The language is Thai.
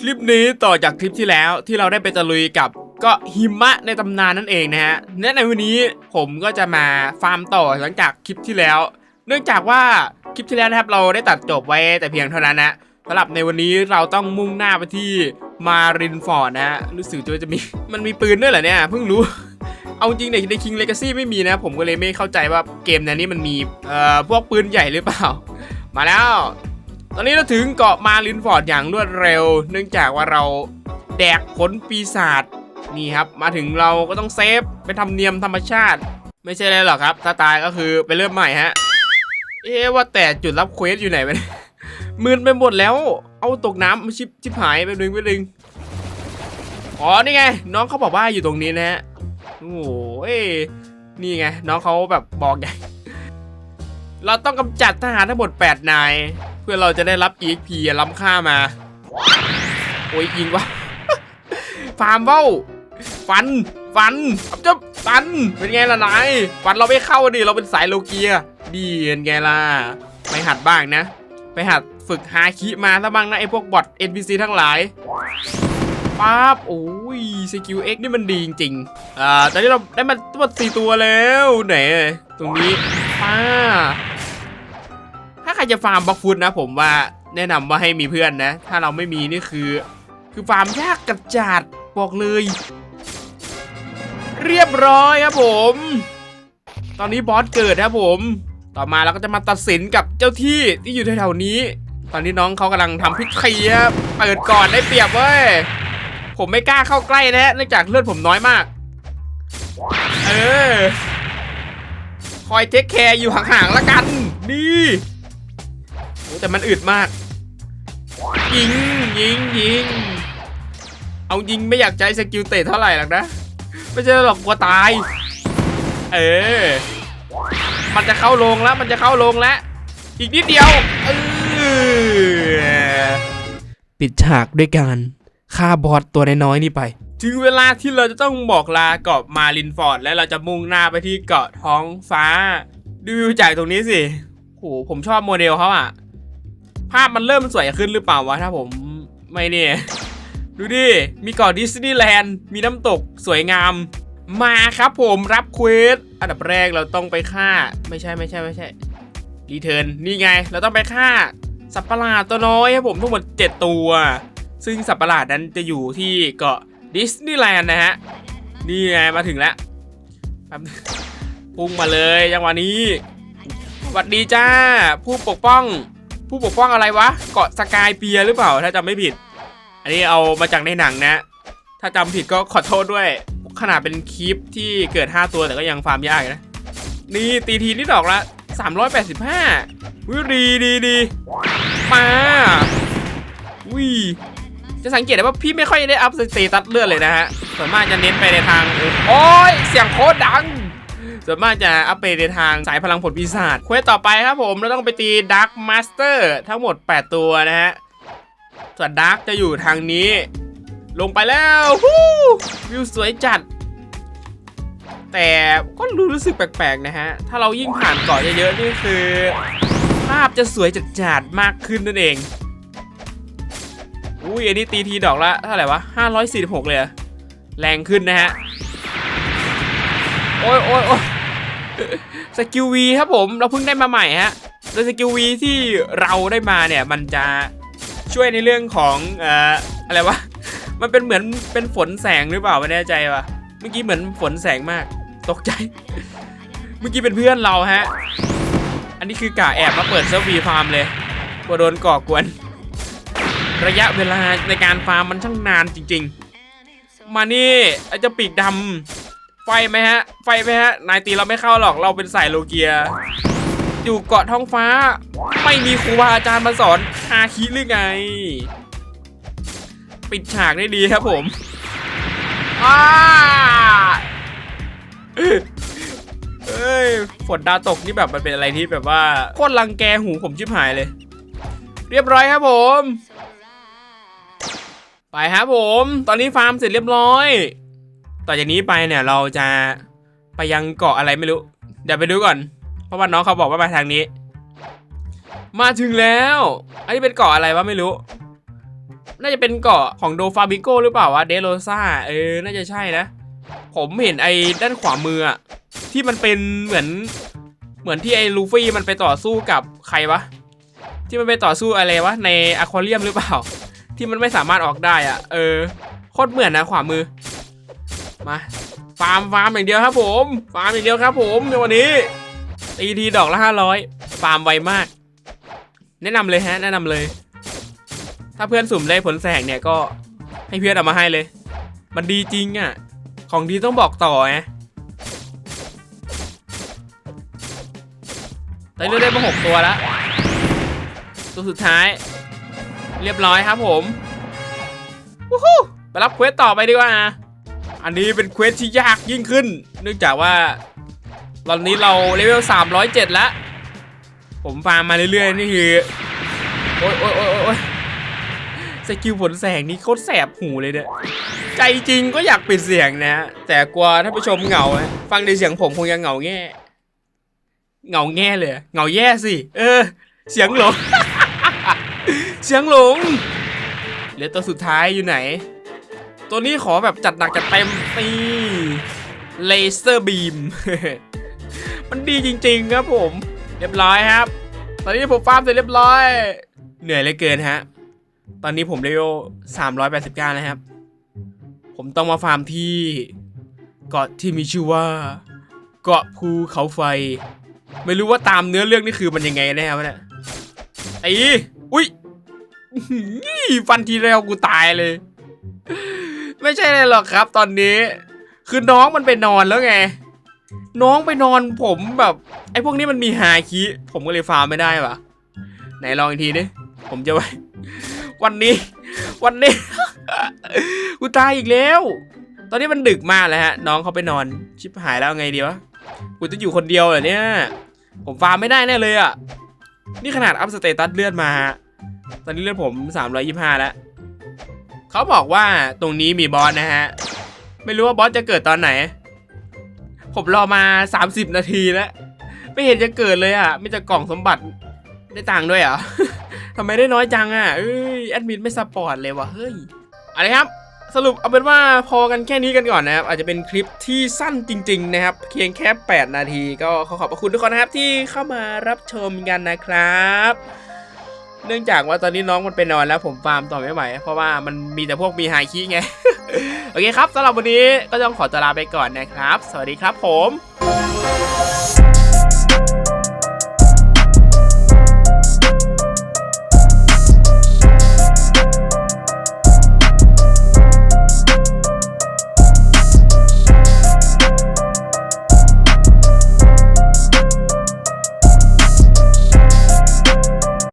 คลิปนี้ต่อจากคลิปที่แล้วที่เราได้ไปตะลุยกับก็หิมะในตำนานนั่นเองนะฮะและในวันนี้ผมก็จะมาฟาร์มต่อหลังจากคลิปที่แล้ว เนื่องจากว่าคลิปที่แล้วนะครับเราได้ตัดจบไว้แต่เพียงเท่านั้นนะสำหรับในวันนี้เราต้องมุ่งหน้าไปที่มารินฟอร์ดนะฮะรู้สึกว่าจะมีมันมีปืนด้วยเหรอเนี่ยเพิ่งรู้ เอาจริงในในคิงเลกาซี่ไม่มีนะ ผมก็เลยไม่เข้าใจว่าเกมนั้นนี่มันมีเอ่อพวกปืนใหญ่หรือเปล่า มาแล้ว ตอนนี้เราถึงเกาะมารินฟอร์ดอย่างรวดเร็ว เนื่องจากว่าเราแดกผลปีศาจนี่ครับ มาถึงเราก็ต้องเซฟเป็นธรรมเนียมธรรมชาติ ไม่ใช่อะไรหรอกครับ ถ้าตายก็คือไปเริ่มใหม่ฮะ เอ๊ว่าแต่จุดรับเควสอยู่ไหนวะเนี่ยมืนไปหมดแล้ว เอาตกน้ำมาชิบชิบหายไปหนึ่งไปหนึ่งอ๋อนี่ไง น้องเขาบอกว่าอยู่ตรงนี้นะฮะโอ้โหเอ้ยนี่ไง น้องเขาแบบบอกไงเราต้องกำจัดทหารทั้งหมด8นาย เพื่อเราจะได้รับ EXP ล้ำค่ามา โอ้ยยิงวะฟาร์มเบ้าฟัน ฟันอับจะฟัน เป็นไงล่ะนาย ฟันเราไม่เข้าดิ เราเป็นสายโลเกีย ดีเป็นไงล่ะ ไปหัดบ้างนะ ไปหัดฝึกฮาคิมาแล้วบ้างนะไอพวกบอท NPC ทั้งหลายปั๊บโอ้ยสกิล X นี่มันดีจริงๆอ่าตอนนี้เราได้มาทั้งหมดสี่ตัวแล้ว ไหน ตรงนี้ป้า ถ้าใครจะฟาร์มบล็อกฟุตนะ ผมว่าแนะนำว่าให้มีเพื่อนนะ ถ้าเราไม่มีนี่คือ คือฟาร์มยากกระจาดบอกเลย เรียบร้อยครับผม ตอนนี้บอสเกิดครับผม ต่อมาเราก็จะมาตัดสินกับเจ้าที่ที่อยู่แถวๆนี้ ตอนนี้น้องเขากำลังทำพิธีครับเปิดก่อนได้เปรียบเว้ยผมไม่กล้าเข้าใกล้นะเนื่องจากเลือดผมน้อยมาก เออ คอยเทคแคร์อยู่ห่างๆละกันนี่ แต่มันอึดมาก ยิงยิงยิง เอายิงไม่อยากใช้สกิลเตะเท่าไหร่หรอกนะ ไม่ใช่หรอกกลัวตาย เออ มันจะเข้าลงแล้ว มันจะเข้าลงแล้ว อีกนิดเดียว เออ ปิดฉากด้วยการฆ่าบอสตัวน้อยๆนี่ไปถึงเวลาที่เราจะต้องบอกลาเกาะมารินฟอร์ด และเราจะมุ่งหน้าไปที่เกาะท้องฟ้า ดูวิวจากตรงนี้สิโหผมชอบโมเดลเขาอะ ภาพมันเริ่มสวยขึ้นหรือเปล่าวะถ้าผมไม่เนี่ยดูดิ มีเกาะดิสนีย์แลนด์ มีน้ำตกสวยงาม มาครับผมรับเควส อันดับแรกเราต้องไปฆ่า ไม่ใช่ไม่ใช่ไม่ใช่รีเทิร์นนี่ไง เราต้องไปฆ่า สัตว์ประหลาดตัวน้อยครับผมทั้งหมด 7 ตัว ซึ่งสัตว์ประหลาดนั้นจะอยู่ที่เกาะดิสนีย์แลนด์นะฮะ นี่ไงมาถึงแล้วพุ่งมาเลยจังหวะนี้สวัสดีจ้า ผู้ปกป้อง ผู้ปกป้องอะไรวะ เกาะสกายเปียหรือเปล่า ถ้าจำไม่ผิด อันนี้เอามาจากในหนังนะ ถ้าจำผิดก็ขอโทษด้วย ขนาดเป็นคลิปที่เกิด 5 ตัวแต่ก็ยังฟาร์มยากนะ นี่ตีทีนี่ดอกละ 385วิดีดีดีมาวิจะสังเกตได้ว่าพี่ไม่ค่อยได้อัพสเตตัสเลือดเลยนะฮะ ส่วนมากจะเน้นไปในทาง โอ้ย เสียงโคตรดัง ส่วนมากจะอัพไปในทางสายพลังผลปีศาจเควสต่อไปครับผมเราต้องไปตีดักมาสเตอร์ทั้งหมด 8 ตัวนะฮะส่วนดักจะอยู่ทางนี้ ลงไปแล้วฮู้วิวสวยจัด แต่ก็รู้สึกแปลกๆนะฮะ ถ้าเรายิ่งผ่านเกาะเยอะๆนี่คือ ภาพจะสวยจัดๆมากขึ้นนั่นเองอุ้ยอันนี้ตีทีดอกละเท่าไหร่วะ546 เลยแรงขึ้นนะฮะ โอ้ยโอ้ยโอ้ยสกิลวีครับผมเราเพิ่งได้มาใหม่ฮะโดยสกิลวีที่เราได้มาเนี่ยมันจะช่วยในเรื่องของเอ่ออะไรวะมันเป็นเหมือนเป็นฝนแสงหรือเปล่าไม่แน่ใจว่ะเมื่อกี้เหมือนฝนแสงมากตกใจ เมื่อกี้เป็นเพื่อนเราฮะอันนี้คือกะแอบมาเปิดเซิร์ฟวีฟาร์มเลยกลัวโดนก่อกวน ระยะเวลาในการฟาร์มมันช่างนานจริง ๆ มานี่ไอ้เจ้าปีกดำ ไฟไหมฮะ ไฟไหมฮะ นายตีเราไม่เข้าหรอกเราเป็นสายโลเกีย อยู่เกาะท้องฟ้า ไม่มีครูบาอาจารย์มาสอนฮาคิหรือไง ปิดฉากได้ดีครับผมอ้าเอ้ยฝนดาวตกนี่แบบมันเป็นอะไรที่แบบว่าโคตรรังแกหูผมชิบหายเลย เรียบร้อยครับผม ไปครับผม ตอนนี้ฟาร์มเสร็จเรียบร้อย ต่อจากนี้ไปเนี่ยเราจะไปยังเกาะอะไรไม่รู้ เดี๋ยวไปดูก่อน เพราะว่าน้องเขาบอกว่ามาทางนี้ มาถึงแล้ว อันนี้เป็นเกาะอะไรวะไม่รู้ น่าจะเป็นเกาะของโดฟาบิโกหรือเปล่าวะเดโรซาเออ น่าจะใช่นะ ผมเห็นไอ้ด้านขวามืออะที่มันเป็นเหมือน เหมือนที่ไอ้ลูฟี่มันไปต่อสู้กับใครวะ ที่มันไปต่อสู้อะไรวะในอะควาเรียมหรือเปล่า ที่มันไม่สามารถออกได้อะเออโคตรเหมือนนะขวามือ มาฟาร์มฟาร์มอย่างเดียวครับผมฟาร์มอย่างเดียวครับ ผมในวันนี้ตีทีดอกละห้าร้อยฟาร์มไวมาก แนะนำเลยฮะ แนะนำเลย ถ้าเพื่อนสุ่มได้ผลแสงเนี่ยก็ให้เพื่อนเอามาให้เลย มันดีจริงอะ ของดีต้องบอกต่อไงตอนนี้ได้มาหกตัวแล้วตัวสุดท้าย เรียบร้อยครับผมวู้ฮู้ไปรับเควสต่อไปดีกว่า อันนี้เป็นเควสที่ยากยิ่งขึ้น เนื่องจากว่า ตอนนี้เราเลเวล 307 แล้ว ผมฟาร์มมาเรื่อยๆ นี่คือ โอ๊ยโอ๊ยโอ๊ยโอ๊ยสกิลผลแสงนี่โคตรแสบหูเลยเนี่ย ใจจริงก็อยากปิดเสียงนะ แต่กลัวท่านผู้ชมเหงา ฟังในเสียงผมคงจะเหงาแง่ เหงาแง่เลย เหงาแย่สิ เออ เสียงหลง เสียงหลงเหลือตัวสุดท้ายอยู่ไหน ตัวนี้ขอแบบจัดหนักจัดเต็มตีเลเซอร์บีม มันดีจริงๆครับผม เรียบร้อยครับ ตอนนี้ผมฟาร์มเสร็จเรียบร้อย เหนื่อยเหลยเกินฮะ ตอนนี้ผมเลเวล389แล้วครับ ผมต้องมาฟาร์มที่เกาะที่มีชื่อว่า เกาะภูเขาไฟ ไม่รู้ว่าตามเนื้อเรื่องนี่คือมันยังไงแน่วะเนี่ยไอ้อุ้ยฟันทีเดียวกูตายเลย ไม่ใช่เลยหรอกครับ ตอนนี้ คือน้องมันไปนอนแล้วไง น้องไปนอนผมแบบ ไอ้พวกนี้มันมีฮาคิผมก็เลยฟาร์มไม่ได้ปะไหนลองอีกทีดิผมจะไว้วันนี้ วันนี้กูตายอีกแล้ว ตอนนี้มันดึกมากแล้วฮะ น้องเขาไปนอนชิบหายแล้วไงดีวะกูจะอยู่คนเดียวเหรอเนี่ย ผมฟาร์มไม่ได้แน่เลยอะ นี่ขนาดอัพสเตตัสเลือดมา ตอนนี้เลือดผม 325 แล้ว เขาบอกว่าตรงนี้มีบอสนะฮะ ไม่รู้ว่าบอสจะเกิดตอนไหน ผมรอมา 30 นาทีแล้ว ไม่เห็นจะเกิดเลยอะไมีแต่กล่องสมบัติได้ตังค์ด้วยเหรอทำไมได้น้อยจังอะเอ้ยแอดมินไม่ซัพพอร์ตเลยวะเฮ้ยอะไรครับสรุปเอาเป็นว่าพอกันแค่นี้กันก่อนนะครับ อาจจะเป็นคลิปที่สั้นจริง ๆ นะครับ เพียงแค่ 8 นาที ก็ขอขอบพระคุณทุกคนนะครับที่เข้ามารับชมกันนะครับ เนื่องจากว่าตอนนี้น้องมันไปนอนแล้วผมฟาร์มต่อไม่ไหวเพราะว่ามันมีแต่พวกมีไฮคีไง โอเคครับสำหรับวันนี้ก็ต้องขอตัวลาไปก่อนนะครับ สวัสดีครับผม